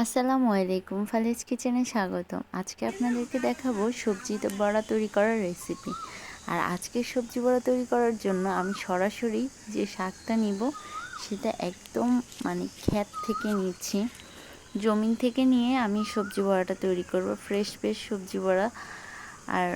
আসসালামু আলাইকুম, ফালেজ কিচেনে স্বাগতম। আজকে আপনাদেরকে দেখাবো সবজি বড়া তৈরি করার রেসিপি। আর আজকে সবজি বড়া তৈরি করার জন্য আমি সরাসরি যে শাকটা নিব, সেটা একদম মানে ক্ষেত থেকে নিচ্ছি। জমিন থেকে নিয়ে আমি সবজি বড়াটা তৈরি করব, ফ্রেশ ফ্রেশ সবজি বড়া। আর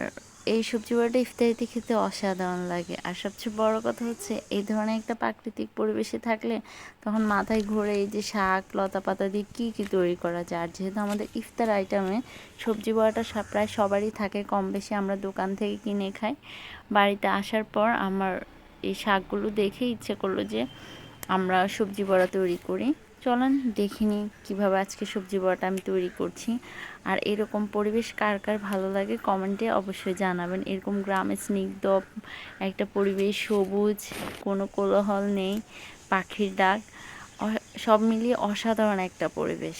এই সবজি বড়াটা ইফতারিতে খেতে অসাধারণ লাগে। আর সবচেয়ে বড় কথা হচ্ছে, এই ধরনের একটা প্রাকৃতিক পরিবেশে থাকলে তখন মাথায় ঘুরে এই যে শাক লতা পাতা দিয়ে কী কী তৈরি করা যায়। আর যেহেতু আমাদের ইফতার আইটেমে সবজি বড়াটা প্রায় সবারই থাকে কম বেশি আমরা দোকান থেকে কিনে খাই। বাড়িতে আসার পর আমার এই শাকগুলো দেখে ইচ্ছে করল যে আমরা সবজি বড়া তৈরি করি। চলেন দেখিনি কীভাবে আজকে সবজি বড়াটা আমি তৈরি করছি। আর এরকম পরিবেশ কার কার ভালো লাগে কমেন্টে অবশ্যই জানাবেন। এরকম গ্রামে স্নিগ্ধ একটা পরিবেশ, সবুজ, কোনো কোলাহল নেই, পাখির ডাক সব মিলিয়ে অসাধারণ একটা পরিবেশ।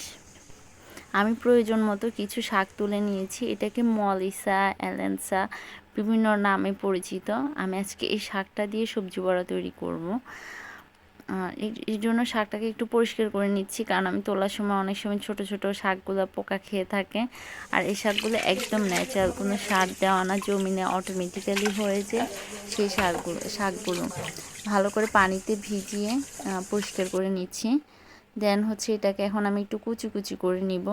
আমি প্রয়োজন মতো কিছু শাক তুলে নিয়েছি, এটাকে মলিসা, অ্যালেন্সা বিভিন্ন নামে পরিচিত। আমি আজকে এই শাকটা দিয়ে সবজি বড়া তৈরি করব। এই জন্য শাকটাকে একটু পরিষ্কার করে নিচ্ছি, কারণ আমি তোলার সময় অনেক সময় ছোট ছোট শাকগুলো পোকা খেয়ে থাকে। আর এই শাকগুলো একদম ন্যাচারাল কোনো সার দেওয়া না, জমিনে অটোমেটিক্যালি হয়ে যায় সেই শাকগুলো শাকগুলো। ভালো করে পানিতে ভিজিয়ে পরিষ্কার করে নিচ্ছি। দেন হচ্ছে এটাকে এখন আমি একটু কুচি কুচি করে নিব।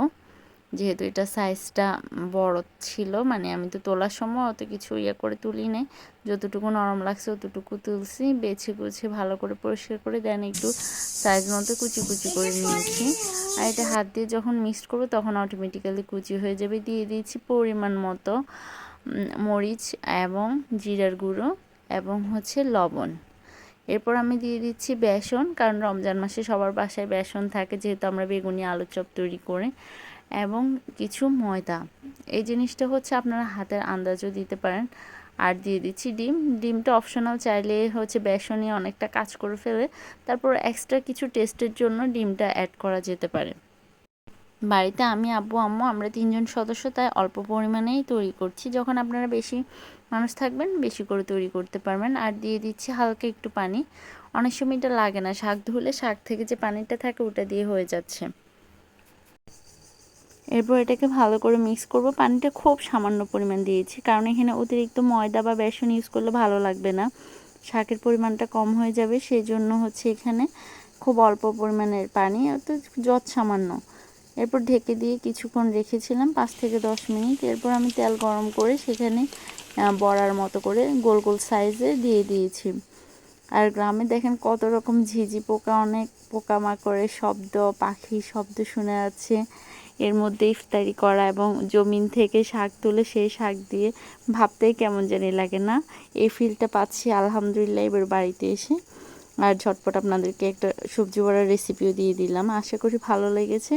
যেহেতু এটা সাইজটা বড় ছিল মানে আমি তো তোলার সময় অত কিছু ইয়ে করে তুলি নেই যতটুকু নরম লাগছে অতটুকু তুলছি, বেছে কুছে ভালো করে পরিষ্কার করে দেন একটু সাইজ মতো কুচি কুচি করে নিয়েছি। আর এটা হাত দিয়ে যখন মিক্সড করব তখন অটোমেটিক্যালি কুচি হয়ে যাবে। দিয়ে দিয়েছি পরিমাণ মতো মরিচ এবং জিরার গুঁড়ো এবং হচ্ছে লবণ। এরপর আমি দিয়ে দিচ্ছি বেসন, কারণ রমজান মাসে সবার বাসায় বেসন থাকে, যেহেতু আমরা বেগুনি আলুর চপ তৈরি করে। এবং কিছু ময়দা। এই জিনিসটা হচ্ছে আপনারা হাতের আন্দাজও দিতে পারেন। আর দিয়ে দিচ্ছি ডিম। ডিমটা অপশনাল চাইলে হচ্ছে বেসনই অনেকটা কাজ করে ফেলে, তারপর এক্সট্রা কিছু টেস্টের জন্য ডিমটা অ্যাড করা যেতে পারে। বাড়িতে আমি, আব্বু, আম্মু, আমরা তিনজন সদস্য তাই অল্প পরিমাণেই তৈরি করছি। যখন আপনারা বেশি মানুষ থাকবেন, বেশি করে তৈরি করতে পারবেন। আর দিয়ে দিচ্ছি হালকা একটু পানি। অনেক সময় এটা লাগে না। শাক ধুলে শাক থেকে যে পানিটা থাকে, ওটা দিয়ে হয়ে যাচ্ছে। এরপর এটাকে ভালো করে মিক্স করব। পানিটা খুব সামান্য পরিমাণ দিয়েছি, কারণ এখানে অতিরিক্ত ময়দা বা বেসন ইউজ করলে ভালো লাগবে না। শাকের পরিমাণটা কম হয়ে যাবে সেই জন্য হচ্ছে এখানে খুব অল্প পরিমাণের পানি, অত যত সামান্য। এরপর ঢেকে দিয়ে কিছুক্ষণ রেখেছিলাম, পাঁচ থেকে দশ মিনিট। এরপর আমি তেল গরম করে সেখানে বড়ার মতো করে গোল গোল সাইজে দিয়ে দিয়েছি। আর গ্রামে দেখেন কত রকম ঝিঝি পোকা, অনেক পোকামাকড়ের শব্দ পাখি শব্দ শুনে যাচ্ছে। এর মধ্যে ইফতারি করা এবং জমিন থেকে শাক তুলে সেই শাক দিয়ে ভাবতেই কেমন জানি লাগে না। এই ফিলটা পাচ্ছি, আলহামদুলিল্লাহ এবার বাড়িতে এসে। আর ঝটপট আপনাদেরকে একটা সবজি বড়ার রেসিপিও দিয়ে দিলাম। আশা করি ভালো লেগেছে।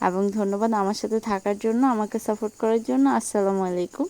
এবং ধন্যবাদ আমার সাথে থাকার জন্য, আমাকে সাপোর্ট করার জন্য। আসসালামু আলাইকুম।